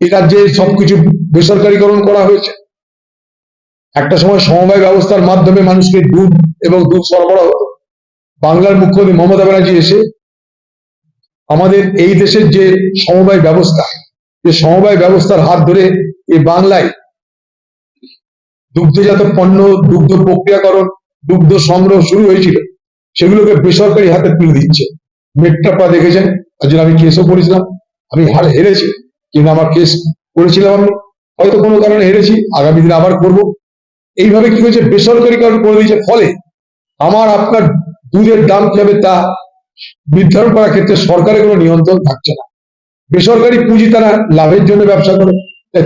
এই রাজ্যে সবকিছু বেসরকারীকরণ করা হয়েছে। একটা সময় সমবায় ব্যবস্থার মাধ্যমে মানুষকে দুধ এবং দুধ সরবরাহ হতো। বাংলার মুখ্যমন্ত্রী মমতা ব্যানার্জি এসে আমাদের এই দেশের যে সমবায় ব্যবস্থা, যে সমবায় ব্যবস্থার হাত ধরে এই বাংলায় দুগ্ধজাত পণ্য, দুগ্ধ প্রক্রিয়াকরণ, দুগ্ধ সংগ্রহ শুরু হয়েছিল, সেগুলোকে বেসরকারি হাতে তুলে দিচ্ছে। মেট্রাপা দেখেছেন জন্য আমি কেসও করেছিলাম আমি হার হেরেছি। কিন্তু আমার কেস করেছিলাম আমি, হয়তো কোনো কারণে হেরেছি, আগামী দিনে আবার করব। এইভাবে কি হয়েছে? বেসরকারিকরণ করে দিয়েছে। ফলে আমার, আপনার দুধের দাম কি হবে তা নির্ধারণ করার ক্ষেত্রে সরকারের কোনো নিয়ন্ত্রণ থাকছে না। বেসরকারি পুঁজি তারা লাভের জন্য ব্যবসা করে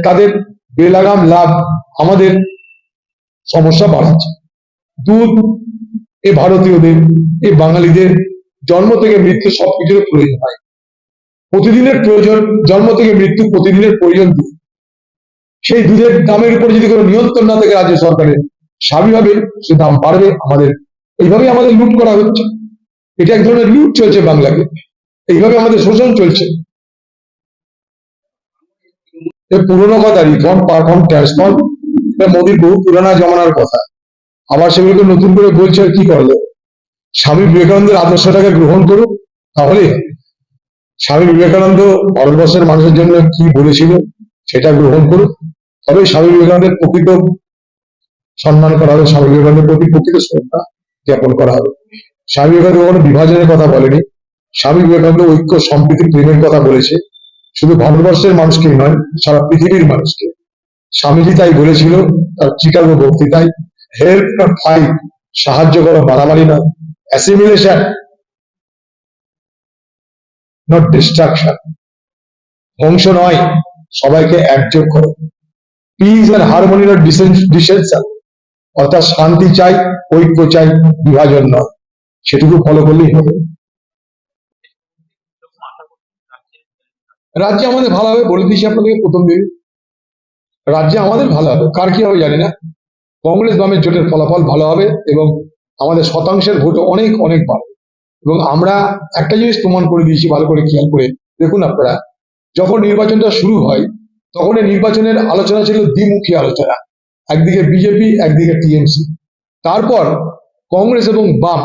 তাদের বেলাগাম লাভ আমাদের সমস্যা বাড়াচ্ছে। দুধ, এ ভারতীয়দের, এ বাঙালিদের জন্ম থেকে মৃত্যু সবকিছুর প্রয়োজন হয়। প্রতিদিনের প্রয়োজন, জন্ম থেকে মৃত্যু প্রতিদিনের প্রয়োজন দুধ সেই দুধের দামের উপর যদি কোনো নিয়ন্ত্রণ না থাকে রাজ্য সরকারের, স্বাভাবিকভাবে সে দাম বাড়বে আমাদের। এইভাবে আমাদের লুট করা হচ্ছে। এটা এক ধরনের লুট চলছে বাংলাকে। এইভাবে আমাদের শোষণ চলছে। পুরোনো কথা রিফর্ম পারফর্ম ট্রান্সফর্ম এটা মোদীর বহু পুরানা জমানার কথা। আবার সেগুলোকে নতুন করে বলছে আর কি করল? স্বামী বিবেকানন্দের আদর্শটাকে গ্রহণ করুক, তাহলে স্বামী বিবেকানন্দ ভারতবর্ষের মানুষের জন্য কি বলেছিল সেটা গ্রহণ করুক। তবে স্বামী বিবেকানন্দের প্রকৃত সম্মান করা হবে, স্বামী বিবেকানন্দের প্রতি প্রকৃত শ্রদ্ধা জ্ঞাপন করা হবে। স্বামী বিবেকানন্দ কখনো বিভাজনের কথা বলেনি। স্বামী বিবেকানন্দ ঐক্য, সম্প্রীতি, প্রেমের কথা বলেছে। শুধু ভারতবর্ষের মানুষকেই নয়, সারা পৃথিবীর মানুষকে। স্বামীজি তাই বলেছিল, তার চিকাগো বক্তৃতায় হেল্প নট ফাইট, সাহায্য করো, মারামারি নয়। অ্যাসিমিলেশন নট ডিস্ট্রাকশন ধ্বংস নয়। সবাইকে একযোগ করো। পিস অ্যান্ড হারমোনি নট অর্থাৎ শান্তি চাই, ঐক্য চাই, বিভাজন নয়। সেটুকু ফলো করলেই হবে। রাজ্যে আমাদের ভালো হবে বলে দিয়েছি আপনাদের প্রথম দিন। রাজ্যে আমাদের ভালো হবে। কার কি হবে জানি না। কংগ্রেস বামের জোটের ফলাফল ভালো হবে এবং আমাদের শতাংশের ভোট অনেক অনেক বাড়বে। এবং আমরা একটা জিনিস প্রমাণ করে দিয়েছি, ভালো করে খেয়াল করে দেখুন আপনারা। যখন নির্বাচনটা শুরু হয়, তখন এই নির্বাচনের আলোচনা ছিল দ্বিমুখী আলোচনা। একদিকে বিজেপি, একদিকে টিএমসি। তারপর কংগ্রেস এবং বাম,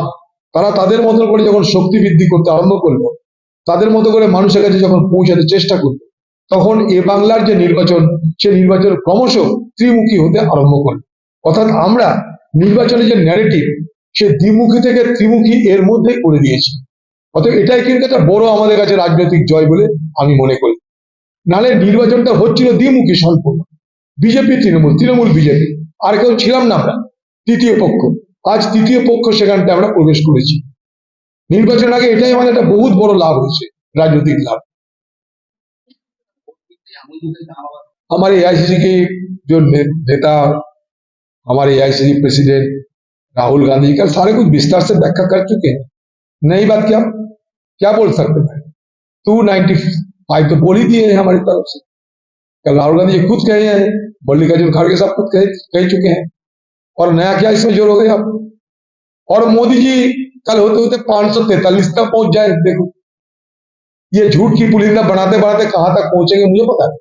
তারা তাদের মতো করে যখন শক্তি বৃদ্ধি করতে আরম্ভ করল, তাদের মতো করে মানুষের কাছে যখন পৌঁছাতে চেষ্টা করল, তখন এ বাংলার যে নির্বাচন, সে নির্বাচন ক্রমশ ত্রিমুখী হতে আরম্ভ করল। অর্থাৎ আমরা নির্বাচনের যে ন্যারেটিভ সে দ্বিমুখী থেকে ত্রিমুখী এর মধ্যেই করে দিয়েছে। অতএব এটাই কিন্তু একটা বড় আমাদের কাছে রাজনৈতিক জয় বলে আমি মনে করি। নাহলে নির্বাচনটা হচ্ছিল দ্বিমুখী সম্পূর্ণ। BJP, Trinamool Trinamool BJP. আর কেউ ছিলাম না আমরা, তৃতীয় পক্ষ। আজ তৃতীয় পক্ষ সেখানটা আমরা প্রবেশ করেছি। নির্বাচন আগে এটাই আমাদের একটা বহুত বড় লাভ হয়েছে, রাজনৈতিক লাভ। আমার এআইসিসি কি নেতা আমার এআইসিসি প্রেসিডেন্ট राहुल गांधी का, सारे कुछ विस्तार से व्याख्या कर चुके हैं। नई बात क्या? क्या बोल सकते हैं? टू नाइनटी फाइव तो बोल ही दिए हैं हमारी तरफ़ से। कल राहुल गांधी खुद कहे हैं? मल्लिकार्जुन खड़गे साहब खुद कह कह चुके हैं। और नया क्या इसमें ज़ोर हो गया? आप और मोदी जी कल होते होते पाँच सौ तैतालीस तक पहुँच जाए, देखो। ये झूठ की पुलिंदा बनाते बनाते कहाँ तक पहुँचेंगे मुझे पता नहीं।